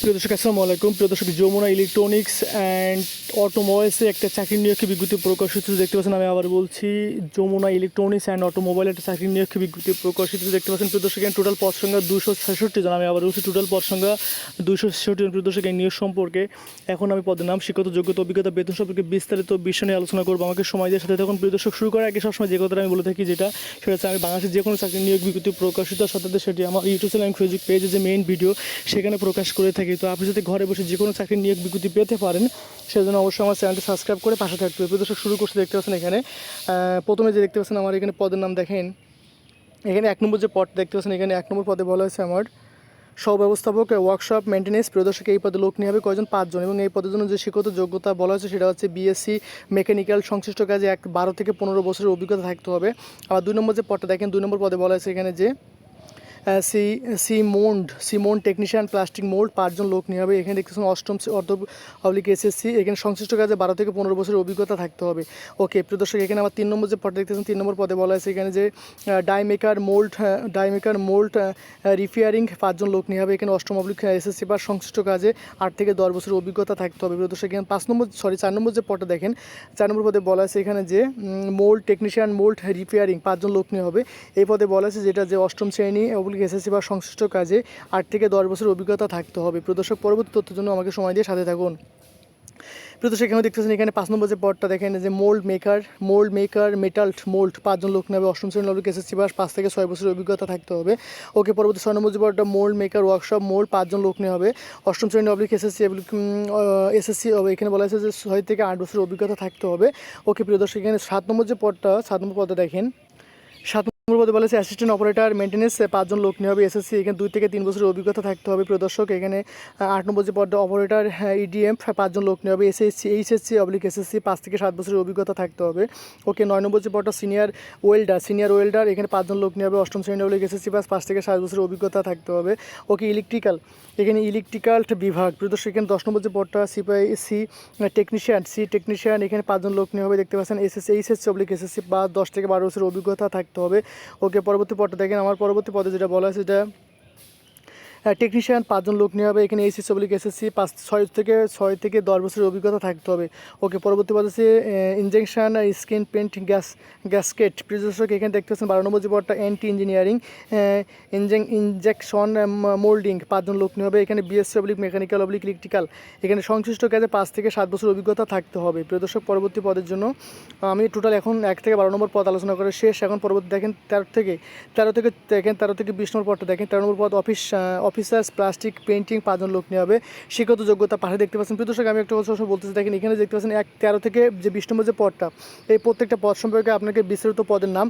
প্রিয় দর্শক, আসসালামু আলাইকুম। প্রিয় দর্শক, যমুনা ইলেকট্রনিক্স অ্যান্ড অটোমোবাইলসে একটা চাকরি নিয়োগ বিজ্ঞপ্তি প্রকাশিত দেখতে পাচ্ছেন, আমি আবার বলছি, যমুনা ইলেকট্রনিক্স অ্যান্ড অটোমোবাইল একটা চাকরি নিয়োগ বিজ্ঞপ্তি প্রকাশিত দেখতে পাচ্ছেন, প্রিয় দর্শক টোটাল পদ সংখ্যা দুশো ছেষট্টি জন, আমি আবার বলছি টোটাল পদ সংখ্যা দুশো ছেষট্টি জন, প্রিয় দর্শক নিয়োগ সম্পর্কে। এখন আমি পদের নাম শিক্ষত যোগ্যতা, অভিজ্ঞতা, বেতন সম্পর্কে বিস্তারিত বিষয় নিয়ে আলোচনা করব। আমাকে সময় দিয়ে সাথে তখন প্রিয় দর্শক, শুরু করার আগে সবসময় যে কথাটা আমি বলে থাকি, যেটা, সেটা হচ্ছে, আমি বাংলাদেশের যে কোনো চাকরি নিয়োগ বিজ্ঞপ্তি প্রকাশিত সাথে সেটি আমার ইউটিউব চ্যানেল ফেসবুক পেজে যে মেইন ভিডিও সেখানে প্রকাশ করে থাকি। তো আপনি যদি ঘরে বসে যে কোনো চাকরির নিয়োগ বিজ্ঞপ্তি পেতে পারেন, সেজন্য অবশ্যই আমার চ্যানেলটি সাবস্ক্রাইব করে পাশে থাকতে হবে। দর্শক, শুরু করতে দেখতে পাচ্ছেন এখানে। প্রথমে যে দেখতে পাচ্ছেন আমার এখানে পদের নাম দেখেন। এখানে এক নম্বর যে পদ দেখতে পাচ্ছেন, এখানে এক নম্বর পদে বলা হয়েছে আমার সব ব্যবস্থাপক ওয়ার্কশপ মেনটেন্যান্স প্রদর্শক এই পদে লোক নিয়ে হবে কয়জন? পাঁচজন। এবং এই পদের জন্য যে শিক্ষত যোগ্যতা বলা হয়েছে, সেটা হচ্ছে বিএসসি মেকানিক্যাল সংশ্লিষ্ট কাজে এক বারো থেকে পনেরো বছরের অভিজ্ঞতা থাকতে হবে। আর দুই নম্বর যে পদটা দেখেন, দুই নম্বর পদে বলা হয়েছে এখানে যে C C mould C mould technician plastic mould পাঁচজন লোক নিয়ে হবে। এখানে দেখতেছেন অষ্টম অর্ধ অবলিক এসএসসি। এখানে সংশ্লিষ্ট কাজে বারো থেকে পনেরো বছরের অভিজ্ঞতা থাকতে হবে। ওকে, প্রিয় দর্শক, এখানে আমার তিন নম্বর যে পদ দেখতেছেন, তিন নম্বর পদে বলা আছে এখানে যে die maker mould die maker mould repairing পাঁচজন লোক নিয়ে হবে। এখানে অষ্টম অবলিক এসএসসি বা সংশ্লিষ্ট কাজে আট থেকে দশ বছরের অভিজ্ঞতা থাকতে হবে। প্রিয় দর্শক, এখানে পাঁচ নম্বর সরি চার নম্বর যে পদটা দেখেন, চার নম্বর পদে বলা আছে এখানে যে মোল্ড টেকনিশিয়ান মোল্ড রিপেয়ারিং পাঁচজন লোক নিয়ে হবে। এই পদে বলা আছে যেটা যে অষ্টম শ্রেণি অবলিক এসএসসি বা সংশ্লিষ্ট কাজে আট থেকে দশ বছরের অভিজ্ঞতা থাকতে হবে। প্রদর্শক, পরবর্তী তথ্যের জন্য আমাকে সময় দিয়ে সাথে থাকুন। প্রিয় দর্শক এখানে দেখতেছেন, এখানে পাঁচ নম্বর যে পদটা দেখেন যে মোল্ড মেকার মোল্ড মেকার মেটাল্ট মোল্ড পাঁচজন লোক নেবে। অষ্টম শ্রেণি অবলিক এসএসসি বা পাঁচ থেকে ছয় বছরের অভিজ্ঞতা থাকতে হবে। ওকে, পরবর্তী ছয় নম্বর যে পদটা মোল্ড মেকার ওয়ার্কশপ মোল্ড পাঁচজন লোক নিয়ে হবে। অষ্টম শ্রেণি অবলিক এসএসসি এসএসসি এখানে বলা হয়েছে যে ছয় থেকে আট বছরের অভিজ্ঞতা থাকতে হবে। ওকে, প্রিয় দর্শক, এখানে সাত নম্বর যে পদটা, সাত নম্বর পদটা দেখেন। সাত পদে বলেছে অ্যাসিস্ট্যান্ট অপারেটর মেনটেন্যান্স পাঁচজন লোক নিয়ে হবে এসএসসি এখানে দুই থেকে তিন বছরের অভিজ্ঞতা থাকতে হবে প্রদর্শক। এখানে আট নম্বর যে পদটা অপারেটর ইডিএম পাঁচজন লোক নিয়ে হবে এসএসসি এইচএসসি অবলিক এসএসসি পাঁচ থেকে সাত বছরের অভিজ্ঞতা থাকতে হবে। ওকে, নয় নম্বর যে পদটা সিনিয়র ওয়েল্ডার সিনিয়র ওয়েল্ডার এখানে পাঁচজন লোক নিয়ে হবে অষ্টম শ্রেণি অবলিক এসএসসি পাস পাঁচ থেকে সাত বছরের অভিজ্ঞতা থাকতে হবে। ওকে ইলেকট্রিক্যাল এখানে ইলেকট্রিক্যাল বিভাগ। প্রদর্শক, এখানে দশ নম্বর যে পদটা সিপাই সি টেকনিশিয়ান সি টেকনিশিয়ান এখানে পাঁচজন লোক নিয়ে হবে, দেখতে পাচ্ছেন এসএসসি এইচএসসি অবলিক এসএসসি বা দশ থেকে বারো বছরের অভিজ্ঞতা থাকতে হবে। ওকে পরবর্তী পদটা দেখেন আমার পরবর্তী পদে যেটা বলা আছে সেটা টেকনিশিয়ান পাঁচজন লোক নিয়ে হবে, এখানে এসএসসি অবলিক এসএসসি পাঁচ, ছয় থেকে ছয় থেকে দশ বছরের অভিজ্ঞতা থাকতে হবে। ওকে পরবর্তী পদ আছে injection skin paint gas gasket প্রিদর্শক এখানে দেখতে পাচ্ছেন বারো নম্বর যে পদটা অ্যান্টি ইঞ্জিনিয়ারিং ইঞ্জেকশন মোল্ডিং পাঁচজন লোক নিয়ে হবে, এখানে BSc oblique mechanical oblique electrical এখানে সংশ্লিষ্ট কাজে পাঁচ থেকে সাত বছর অভিজ্ঞতা থাকতে হবে। প্রিয়দর্শক পরবর্তী পদের জন্য আমি টোটাল এখন এক থেকে বারো নম্বর পদ আলোচনা করে শেষ। এখন পরবর্তী দেখেন, তেরো থেকে তেরো থেকে, দেখেন তেরো থেকে বিশ নম্বর পদটা, দেখেন তেরো নম্বর পদ অফিস অফিসার্স প্লাস্টিক পেন্টিং পাঁচজন লোক নিয়ে হবে। শিক্ষত যোগ্যতা পাশে দেখতে পাচ্ছেন। প্রিয়দর্শক আমি একটা কথা বলতেছি, দেখেন এখানে দেখতে পাচ্ছেন এক তেরো থেকে যে বিশ নম্বর যে পদটা, এই প্রত্যেকটা পদ সম্পর্কে আপনাকে বিস্তারিত পদের নাম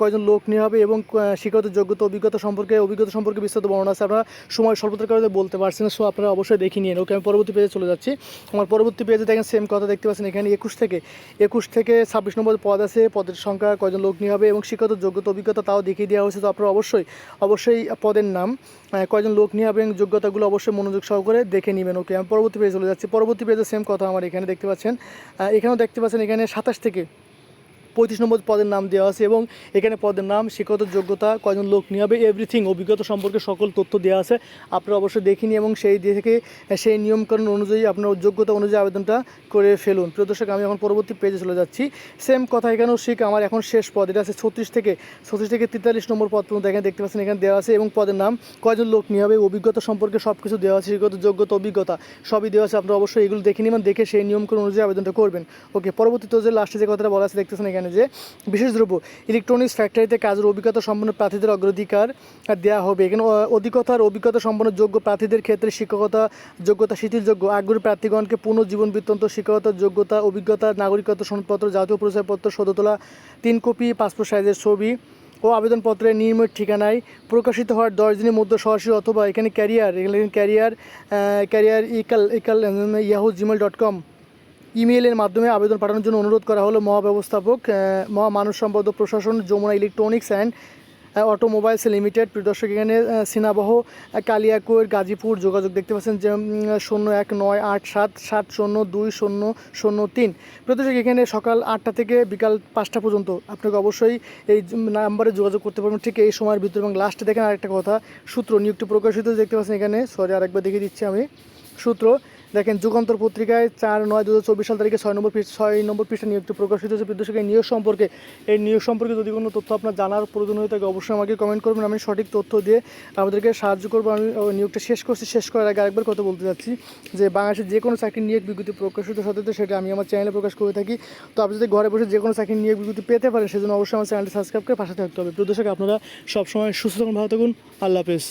কয়জন লোক নিয়ে হবে এবং শিক্ষত যোগ্যতা, অভিজ্ঞতা সম্পর্কে অভিজ্ঞতা সম্পর্কে বিস্তারিত বর্ণনা আছে। আপনারা সময় স্বল্পতার কারণে বলতে পারছেন না সো আপনারা অবশ্যই দেখে নিন। ওকে, আমি পরবর্তী পেজে চলে যাচ্ছি। আমার পরবর্তী পেজে দেখেন সেম কথা দেখতে পাচ্ছেন, এখানে একুশ থেকে একুশ থেকে ছাব্বিশ নম্বর পদ আছে, পদের সংখ্যা, কয়জন লোক নিয়ে হবে এবং শিক্ষত যোগ্যতা, অভিজ্ঞতা তাও দেখিয়ে দেওয়া হয়েছে। তো আপনারা অবশ্যই অবশ্যই পদের নাম কয়জন লোক নিয়ে এবং যোগ্যতাগুলো অবশ্যই মনোযোগ সহকারে দেখে নেবেন। ওকে আমি পরবর্তী পেজে চলে যাচ্ছি। পরবর্তী পেজে সেম কথা আমার এখানে দেখতে পাচ্ছেন। এখানেও দেখতে পাচ্ছেন এখানে সাতাশ থেকে পঁয়ত্রিশ নম্বর পদের নাম দেওয়া আছে এবং এখানে পদের নাম শিক্ষত যোগ্যতা, কয়জন লোক নিয়ে হবে এভরিথিং অভিজ্ঞতা সম্পর্কে সকল তথ্য দেওয়া আছে। আপনারা অবশ্যই দেখিনি এবং সেই দিয়ে থেকে, সেই নিয়মকানুন অনুযায়ী আপনার যোগ্যতা অনুযায়ী আবেদনটা করে ফেলুন। প্রিয় দর্শক, আমি এখন পরবর্তী পেজে চলে যাচ্ছি। সেম কথা এখানেও শিখ, আমার এখন শেষ পদ, এটা আছে ছত্রিশ থেকে ছত্রিশ থেকে তেতাল্লিশ নম্বর পদ পর্যন্ত এখানে দেখতে পাচ্ছেন, এখানে দেওয়া আছে এবং পদের নাম, কয়জন লোক নিয়ে হবে, অভিজ্ঞতা সম্পর্কে সব কিছু দেওয়া আছে শিক্ষত যোগ্যতা, অভিজ্ঞতা, সবই দেওয়া আছে। আপনারা অবশ্যই এগুলো দেখে নেবেন দেখে সেই নিয়মকানুন অনুযায়ী আবেদনটা করবেন। ওকে পরবর্তীতে যে লাস্টে যে কথাটা বলা আছে দেখতেছেন এখানে। যে বিশেষ দ্রব্য ইলেকট্রনিক্স ফ্যাক্টরিতে কাজের অভিজ্ঞতা সম্পন্ন প্রার্থীদের অগ্রাধিকার দেওয়া হবে। এখানে অধিকতার অভিজ্ঞতা সম্পন্ন যোগ্য প্রার্থীদের ক্ষেত্রে শিক্ষকতা যোগ্যতা, শিথিলযোগ্য, আগ্রহী প্রার্থীগণকে পুনর্জীবন বৃত্তান্ত শিক্ষকতা যোগ্যতা, অভিজ্ঞতা, নাগরিকত্ব সনদপত্র, জাতীয় পরিচয়পত্র, সদতলা, তিন কপি পাসপোর্ট সাইজের ছবি ও আবেদনপত্রের নির্মিত ঠিকানায় প্রকাশিত হওয়ার দশ দিনের মধ্যে সরাসরি অথবা এখানে ক্যারিয়ার এখানে ক্যারিয়ার ক্যারিয়ার ইকাল ইকাল ইয়াহু জিমেল ডট কম ইমেইলের মাধ্যমে আবেদন পাঠানোর জন্য অনুরোধ করা হলো মহাব্যবস্থাপক মহা মানব সম্পদ প্রশাসন, Jamuna electronics and automobiles limited. দর্শক, এখানে সিনাবহ কালিয়াকৈর, গাজীপুর, যোগাযোগ দেখতে পাচ্ছেন যে শূন্য এক নয় আট সাত সাত শূন্য দুই শূন্য শূন্য তিন। প্রিয় দর্শক, এখানে সকাল আটটা থেকে বিকাল পাঁচটা পর্যন্ত আপনাকে অবশ্যই এই নাম্বারে যোগাযোগ করতে পারবেন। ঠিক এই সময়ের ভিতরে এবং লাস্টে দেখেন আরেকটা কথা, সূত্র, নিয়োগটি প্রকাশিত দেখতে পাচ্ছেন এখানে। সরি আরেকবার দেখিয়ে দিচ্ছি আমি। সূত্র দেখেন যুগান্তর পত্রিকায় চার নয় দু হাজার চব্বিশ সাল তারিখে ছয় নম্বর ছয় নম্বর পৃষ্ঠা নিয়োগটি প্রকাশিত হয়েছে। বিদ্যুৎ এই নিয়োগ সম্পর্কে, এই নিয়োগ সম্পর্কে যদি কোনো তথ্য আপনার জানার প্রয়োজন হয়ে থাকে অবশ্যই আমাকে কমেন্ট করবেন। আমি সঠিক তথ্য দিয়ে আমাদেরকে সাহায্য করব। আমি নিয়োগটা শেষ করছি। শেষ করার আগে আরেকবার কথা বলতে যাচ্ছি যে বাংলাদেশের যে কোনো চাকরির নিয়োগ বিজ্ঞপ্তি প্রকাশিত সাথে সেটা আমি আমার চ্যানেলে প্রকাশ করে থাকি। তো আপনি যদি ঘরে বসে যে কোনো চাকরির নিয়োগ বিজ্ঞপ্তি পেতে পারেন, সেজন্য অবশ্যই আমার চ্যানেলটি সাবস্ক্রাইব করে পাশে থাকতে হবে। প্রদর্শক আপনারা সবসময় সুস্থ থাকুন, ভালো থাকুন। আল্লাহ হাফেজ।